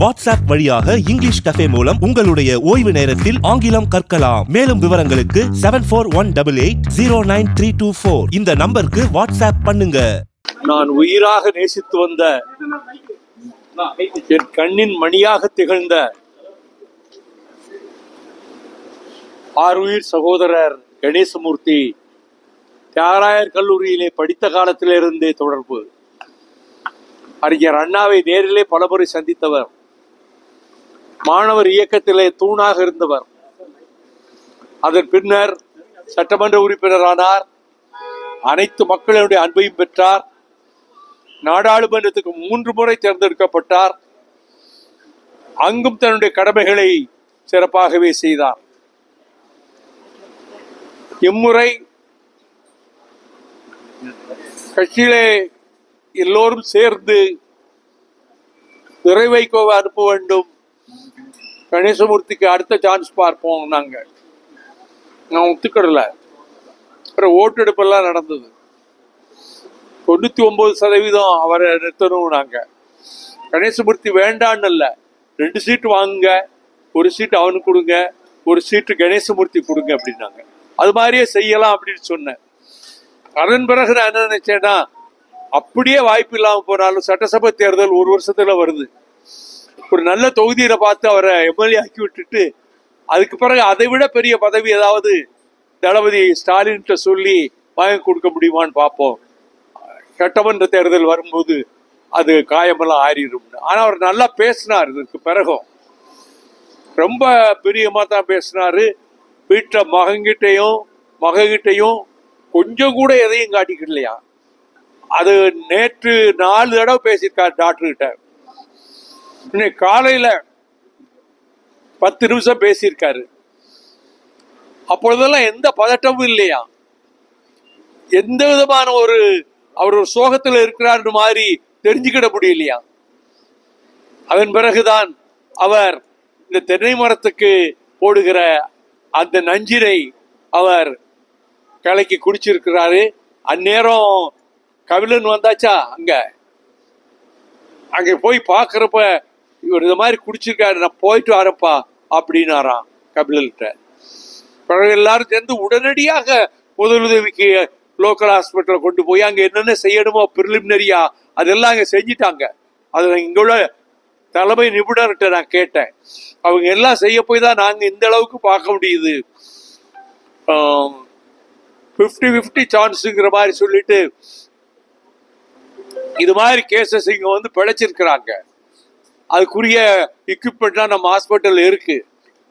WhatsApp வழியாக English cafe மூலம் உங்களுடைய ஓய்வு நேரத்தில் ஆங்கிலம் கற்கலாம். மேலும் விவரங்களுக்கு seven four one double eight zero nine three two four இந்த நம்பருக்கு வாட்ஸ்அப் பண்ணுங்க. நான் உயிராக நேசித்து வந்த என் கண்ணின் மணியாக திகழ்ந்த ஆறுயிர் சகோதரர் கணேசமூர்த்தி தியாகராயர் கல்லூரியிலே படித்த காலத்திலிருந்தே தொடர்பு. அறிஞர் அண்ணாவை நேரிலே பலமுறை சந்தித்தவர். மாணவர் இயக்கத்திலே தூணாக இருந்தவர். அதன் பின்னர் சட்டமன்ற உறுப்பினரானார். அனைத்து மக்களுடைய அன்பையும் பெற்றார். நாடாளுமன்றத்துக்கு மூன்று முறை தேர்ந்தெடுக்கப்பட்டார். அங்கும் தன்னுடைய கடமைகளை சிறப்பாகவே செய்தார். இம்முறை கட்சியிலே எல்லோரும் சேர்ந்து துறை அனுப்ப வேண்டும் கணேசமூர்த்திக்கு அடுத்த சான்ஸ் பார்ப்போம் நாங்கள் நான் ஒத்துக்கிடல அப்புறம் ஓட்டெடுப்பெல்லாம் நடந்தது. தொண்ணூற்றி ஒம்பது சதவீதம் அவரை நிறுத்தணும் நாங்கள் கணேசமூர்த்தி வேண்டான்னு இல்லை. ரெண்டு சீட்டு வாங்குங்க. ஒரு சீட்டு அவனுக்கு கொடுங்க. ஒரு சீட்டு கணேசமூர்த்தி கொடுங்க அப்படின்னாங்க. அது மாதிரியே செய்யலாம் அப்படின்னு சொன்னேன். அதன் பிறகு நான் என்ன நினைச்சேன்னா அப்படியே வாய்ப்பு இல்லாமல் போனாலும் சட்டசபை தேர்தல் ஒரு வருஷத்துல வருது. ஒரு நல்ல தொகுதியில பார்த்து அவரை எம்எல்ஏ ஆக்கி விட்டுட்டு அதுக்கு பிறகு அதை விட பெரிய பதவி ஏதாவது தளபதி ஸ்டாலின்கிட்ட சொல்லி வாங்கி கொடுக்க முடியுமான்னு பார்ப்போம். சட்டமன்ற தேர்தல் வரும்போது அது காயமெல்லாம் ஆறிடும் ஆனால் அவர் நல்லா பேசினார் இதுக்கு பிறகும். ரொம்ப பிரியமா தான் பேசினாரு. வீட்டில் மகங்கிட்டையும் மககிட்டையும் கொஞ்சம் கூட எதையும் காட்டிக்கலையா அது நேற்று நாலு தடவை பேசியிருக்கார் டாக்டர்கிட்ட. இன்னைக்கு காலையில பத்து நிமிஷம் பேசியிருக்காரு. அப்பொழுதெல்லாம் எந்த பதட்டமும் இல்லையா? எந்த விதமான ஒரு அவர் ஒரு சோகத்துல இருக்கிறார் மாதிரி தெரிஞ்சுக்கிட முடியலையா? அதன் பிறகுதான் அவர் இந்த தென்னை மரத்துக்கு போடுகிற அந்த நஞ்சினை அவர் கலக்கி குடிச்சிருக்கிறாரு. அந்நேரம் கபிலன் வந்தாச்சா? அங்க. அங்க போய் பார்க்கறப்ப இவர் இந்த மாதிரி குடிச்சிருக்காரு நான் போயிட்டு வரப்பா அப்படின்னாராம் கபிலர்கிட்ட. பிறகு எல்லாரும் சேர்ந்து உடனடியாக முதலுதவிக்கு லோக்கல் ஹாஸ்பிட்டலில் கொண்டு போய் அங்கே என்னென்ன செய்யணுமோ பிரிலிமினரியா அதெல்லாம் அங்கே செஞ்சிட்டாங்க. அதில் இங்கே உள்ள தலைமை நிபுணர்கிட்ட நான் கேட்டேன். அவங்க எல்லாம் செய்ய போய் தான் நாங்கள் இந்த அளவுக்கு பார்க்க முடியுது. ஃபிஃப்டி ஃபிஃப்டி சான்ஸுங்கிற மாதிரி சொல்லிட்டு இது மாதிரி கேசஸ் இங்கே வந்து பிழைச்சிருக்கிறாங்க. அதுக்குரிய எக்யூப்மெண்ட்லாம் நம்ம ஹாஸ்பிட்டல் இருக்கு.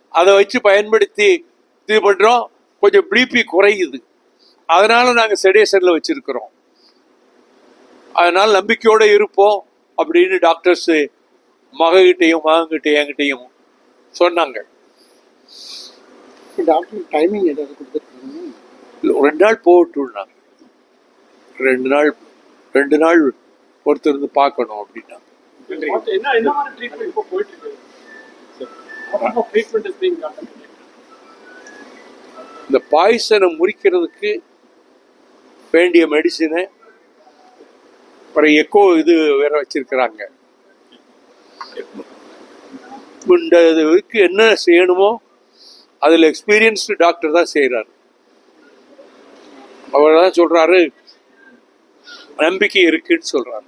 அதை வச்சு பயன்படுத்தி இது பண்றோம். கொஞ்சம் பிபி குறையுது. அதனால நாங்க செடேஷன்ல வச்சிருக்கிறோம். அதனால நம்பிக்கையோட இருப்போம் அப்படின்னு டாக்டர்ஸ் மககிட்டையும் மகன்கிட்டையும் என்கிட்டையும் சொன்னாங்க. டாக்டர் டைமிங் ஏதாவது கொடுத்துருக்காங்க ரெண்டு நாள் போட்டுனாங்க ரெண்டு நாள் ரெண்டு நாள் ஒருத்தர் இருந்து பார்க்கணும் அப்படின்னா. What- என்ன என்ன மாதிரி ட்ரீட்மெண்ட் இப்போ போயிட்டு இருக்கு sir treatment is being done இந்த பாய்சனை முறிக்கிறதுக்கு வேண்டிய மெடிசினை அப்புறம் எக்கோ இது வேற வச்சிருக்கிறாங்க. இந்த இதுக்கு என்ன செய்யணுமோ அதில் எக்ஸ்பீரியன்ஸ்டு டாக்டர் தான் செய்கிறார் அவர் தான் சொல்றாரு நம்பிக்கை இருக்குன்னு சொல்றாரு.